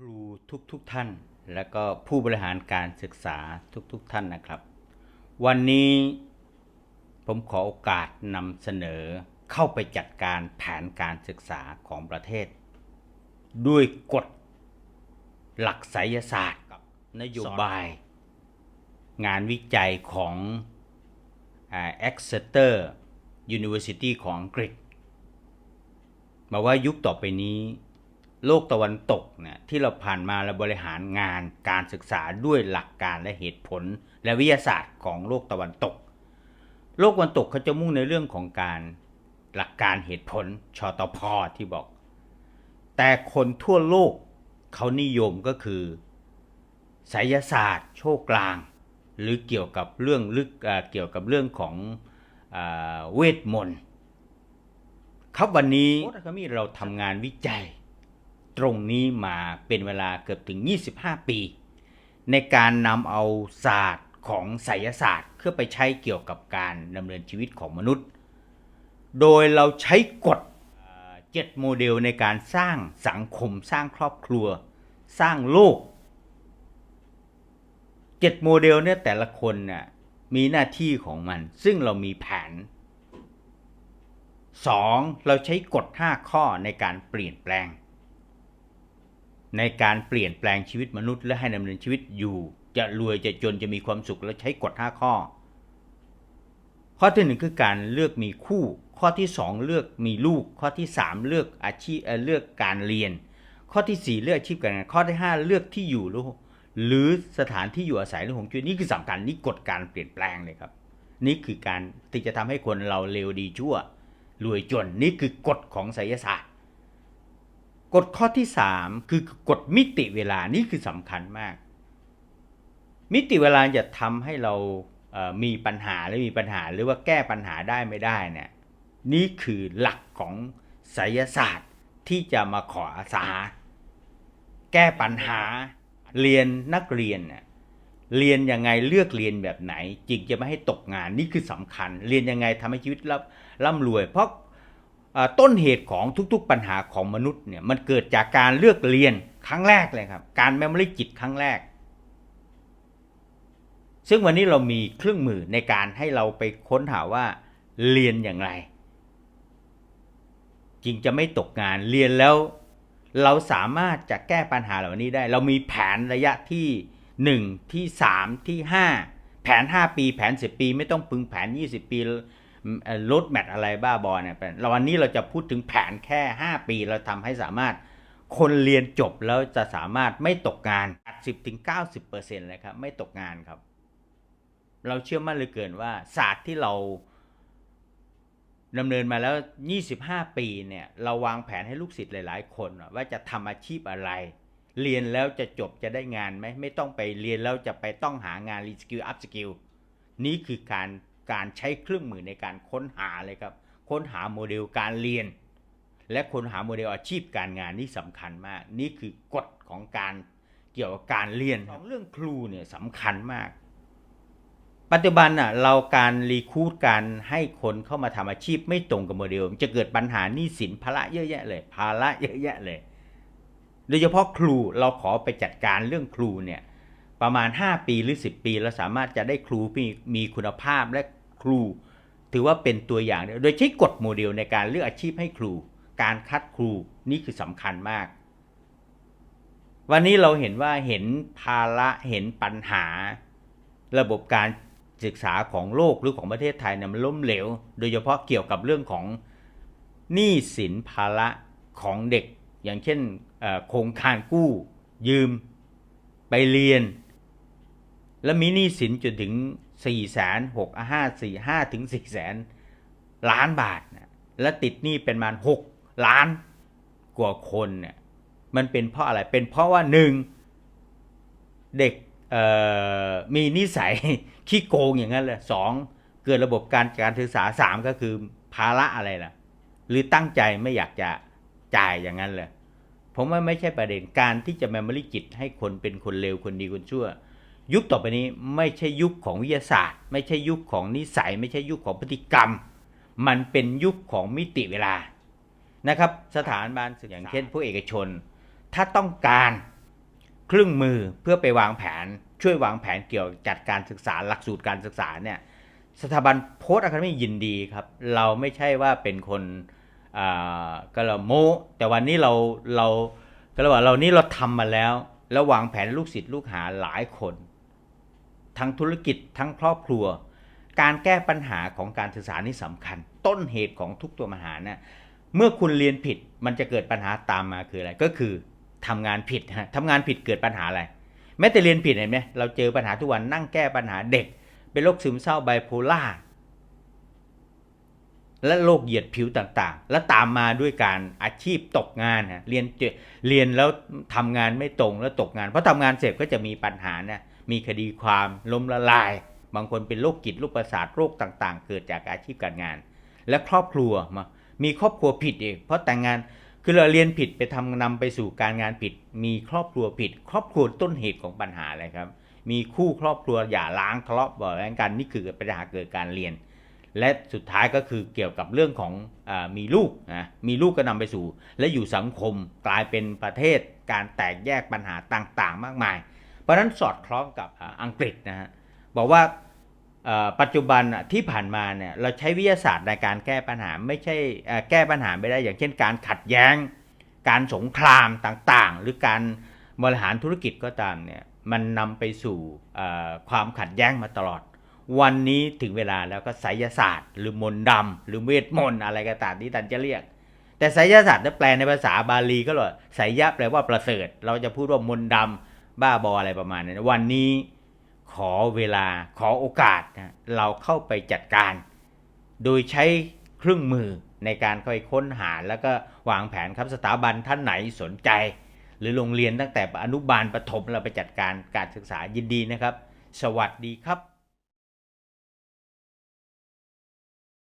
ครูทุกๆทท่าน และก็ผู้บริหารการศึกษาทุกๆทท่านนะครับ วันนี้ผมขอโอกาสนำเสนอเข้าไปจัดการแผนการศึกษาของประเทศ ด้วยกฎหลักไสยศาสตร์กับนโยบาย งานวิจัยของอ่า Exeter University ของอังกฤษมาว่ายุคต่อไปนี้ โลกตะวันตกเนี่ยที่เราผ่านมาเราบริหารงานการศึกษาด้วยหลักการและเหตุผล และวิทยาศาสตร์ของโลกตะวันตก โลกตะวันตกเขาจะมุ่งในเรื่องของการหลักการเหตุผลชอตพอที่บอก แต่คนทั่วโลกเขานิยมก็คือไสยศาสตร์ โชคลาง หรือเกี่ยวกับเรื่องลึกเอ่อเกี่ยวกับเรื่องของเออเวทมนต์ครับวันนี้โค้ดอะคามีเราทำงานวิจัย ตรงนี้มาเป็นเวลาเกือบถึง 25 ปี ในการนำเอาศาสตร์ของไสยศาสตร์เพื่อไปใช้เกี่ยวกับการดำเนินชีวิตของมนุษย์ โดยเราใช้กฎเจ็ดโมเดลในการสร้างสังคมสร้างครอบครัว สร้างโลกเจ็ดโมเดลเนี่ยแต่ละคนน่ะมีหน้าที่ของมัน ซึ่งเรามีแผนสองเราใช้กฎ 5 ข้อในการเปลี่ยนแปลง ในการเปลี่ยนแปลงชีวิตมนุษย์และให้ดำเนินชีวิตอยู่ จะรวยจะจนจะมีความสุขแล้วใช้กฎ5ข้อ ข้อที่หนึ่งคือการเลือกมีคู่ ข้อที่สองเลือกมีลูก ข้อที่สามเลือกอาชีพเลือกการเรียน ข้อที่สี่เลือกอาชีพการงานข้อที่ห้าเลือกที่อยู่หรือหรือสถานที่อยู่อาศัยหรือของจุ้ยนี่คือสำคัญนี่กฎการเปลี่ยนแปลงเลยครับ นี่คือการที่จะทำให้คนเราเลวดีชั่วรวยจนนี่คือกฎของไสยศาสตร์ กฎข้อที่สามคือกฎมิติเวลานี่คือสำคัญมาก มิติเวลาจะทำให้เรามีปัญหาหรือมีปัญหาหรือว่าแก้ปัญหาได้ไม่ได้เนี่ยนี่คือหลักของไสยศาสตร์ที่จะมาขออาสา แก้ปัญหาเรียนนักเรียนเนี่ยเรียนยังไงเลือกเรียนแบบไหนจึงจะไม่ให้ตกงานนี่คือสำคัญ เรียนยังไงทำให้ชีวิตร่ำรวย เพราะ ต้นเหตุของทุกๆปัญหาของมนุษย์เนี่ยมันเกิดจากการเลือกเรียนครั้งแรกเลยครับ การแมมโมรีจิตครั้งแรก ซึ่งวันนี้เรามีเครื่องมือในการให้เราไปค้นหาว่าเรียนอย่างไรจึงจะไม่ตกงานเรียนแล้วเราสามารถจะแก้ปัญหาเหล่านี้ได้ เรามีแผนระยะที่หนึ่งที่สามที่ห้าแผนห้าปี แผนสิบปี ไม่ต้องพึงแผนยี่สิบปี ลดแมทอะไรบ้าบอเนี่ยเราวันนี้เราจะพูดถึงแผนแค่ห้าปีเราทำให้สามารถคนเรียนจบแล้วจะสามารถไม่ตกงาน 80ถึง90เปอร์เซ็นต์เลยครับ ไม่ตกงานครับ เราเชื่อมั่นเลยเกินว่าศาสตร์ที่เราดำเนินมาแล้ว 25 ปีเนี่ย เราวางแผนให้ลูกศิษย์หลาย ๆ คนว่าจะทำอาชีพอะไร เรียนแล้วจะจบจะได้งานไหมไม่ต้องไปเรียนแล้วจะไปต้องหางานรีสกิลอัพสกิลนี่คือการ การใช้เครื่องมือในการค้นหาเลยครับ ค้นหาโมเดลการเรียน และค้นหาโมเดลอาชีพการงานนี่สำคัญมาก นี่คือกฎของการเกี่ยวกับการเรียนของเรื่องครูเนี่ยสำคัญมาก ปัจจุบันน่ะเราการรีคูดการให้คนเข้ามาทำอาชีพไม่ตรงกับโมเดล จะเกิดปัญหาหนี้สินภาระเยอะแยะเลยภาระเยอะแยะเลย โดยเฉพาะครูเราขอไปจัดการเรื่องครูเนี่ย ประมาณ 5 ปีหรือ 10 ปี เราสามารถจะได้ครูที่มีคุณภาพและครู ถือว่าเป็นตัวอย่าง โดยใช้กฎโมเดลในการเลือกอาชีพให้ครู การคัดครูนี่คือสำคัญมาก วันนี้เราเห็นว่าเห็นภาระเห็นปัญหา ระบบการศึกษาของโลกหรือของประเทศไทยเนี่ยมันล้มเหลว โดยเฉพาะเกี่ยวกับเรื่องของหนี้สินภาระของเด็ก อย่างเช่นโครงการกู้ยืมไปเรียน แล้วมีหนี้สินจนถึง4ี่แสนหกห้าสี่ห้าถึงสี่แสนล้านบาทนะและติดหนี้เป็นมาณหกล้านกว่าคนเนี่ยมันเป็นเพราะอะไรเป็นเพราะว่าหนึ่งเด็กมีนิสัยขี้โกงอย่างนั้นเลยสองเกิดระบบการการศึกษาสามก็คือภาระอะไรล่ะ หรือตั้งใจไม่อยากจะจ่ายอย่างนั้นเลยผมว่าไม่ใช่ประเด็นการที่จะแมมโมรีจิตให้คนเป็นคนเลวคนดีคนชั่ว ยุคต่อไปนี้ไม่ใช่ยุคของวิทยาศาสตร์ ไม่ใช่ยุคของนิสัย ไม่ใช่ยุคของพฤติกรรม มันเป็นยุคของมิติเวลานะครับ สถานบาลศึกอย่างเช่นพวกเอกชน ถ้าต้องการเครื่องมือเพื่อไปวางแผน ช่วยวางแผนเกี่ยวกับจัดการศึกษาหลักสูตรการศึกษาเนี่ยสถาบันโพสต์อะคาเดมี่ยินดีครับ เราไม่ใช่ว่าเป็นคนกราโมแต่วันนี้เราเราก็เราว่าเรานี่เราทำมาแล้ว แล้ววางแผนลูกศิษย์ลูกหาหลายคน ทั้งธุรกิจทั้งครอบครัว การแก้ปัญหาของการสื่อสารนี่สำคัญ ต้นเหตุของทุกตัวปัญหานี่ยเมื่อคุณเรียนผิดมันจะเกิดปัญหาตามมาคืออะไรก็คือทำงานผิดฮะทำงานผิดเกิดปัญหาอะไรแม้แต่เรียนผิดเห็นไหมเราเจอปัญหาทุกวันนั่งแก้ปัญหาเด็ก เป็นโรคซึมเศร้าไบโพล่า และโรคเหยียดผิวต่างๆ และตามมาด้วยการอาชีพตกงานฮะเรียนเรียนแล้วทำงานไม่ตรงแล้วตกงานเพราะทำงานเสร็จก็จะมีปัญหานะมีคดีความล้มละลาย บางคนเป็นโรคจิตโรคประสาทโรคต่างๆ เกิดจากอาชีพการงาน และครอบครัวมามีครอบครัวผิดเองเพราะแต่งงานคือเราเรียนผิดไปทำนำไปสู่การงานผิด มีครอบครัวผิด ครอบครัวต้นเหตุของปัญหาอะไรครับ มีคู่ครอบครัวอย่าล้างทะเลาะเบาะแว้งกันนี่คือปัญหาเกิดการเรียน และสุดท้ายก็คือเกี่ยวกับเรื่องของอมีลูกนะมีลูกก็นำไปสู่ และอยู่สังคมกลายเป็นประเทศการแตกแยกปัญหาต่างๆ มากมาย เพราะนั้นสอดคล้องกับอ,อังกฤษนะฮะบอกว่าปัจจุบันที่ผ่านมาเนี่ยเราใช้วิทยาศาสตร์ในการแก้ปัญหาไม่ใช่แก้ปัญหาไม่ได้อย่างเช่น การขัดแย้ง การสงครามต่างๆ หรือการบริหารธุรกิจก็ตามเนี่ยมันนำไปสู่ความขัดแย้งมาตลอด วันนี้ถึงเวลาแล้วก็ไสยศาสตร์ หรือมนต์ดำหรือเวทมนต์อะไรก็ตามที่ท่านจะเรียก แต่ไสยศาสตร์ถ้าแปลในภาษาบาลีก็เลยไสยะแปลว่าประเสริฐ เราจะพูดว่ามนต์ดำบ้าบออะไรประมาณนั้นวันนี้ขอเวลาขอโอกาสนะเราเข้าไปจัดการ โดยใช้เครื่องมือในการค่อยค้นหาแล้วก็วางแผนครับสถาบันท่านไหนสนใจ หรือโรงเรียนตั้งแต่อนุบาลประถมเราไปจัดการการศึกษายินดีนะครับ สวัสดีครับ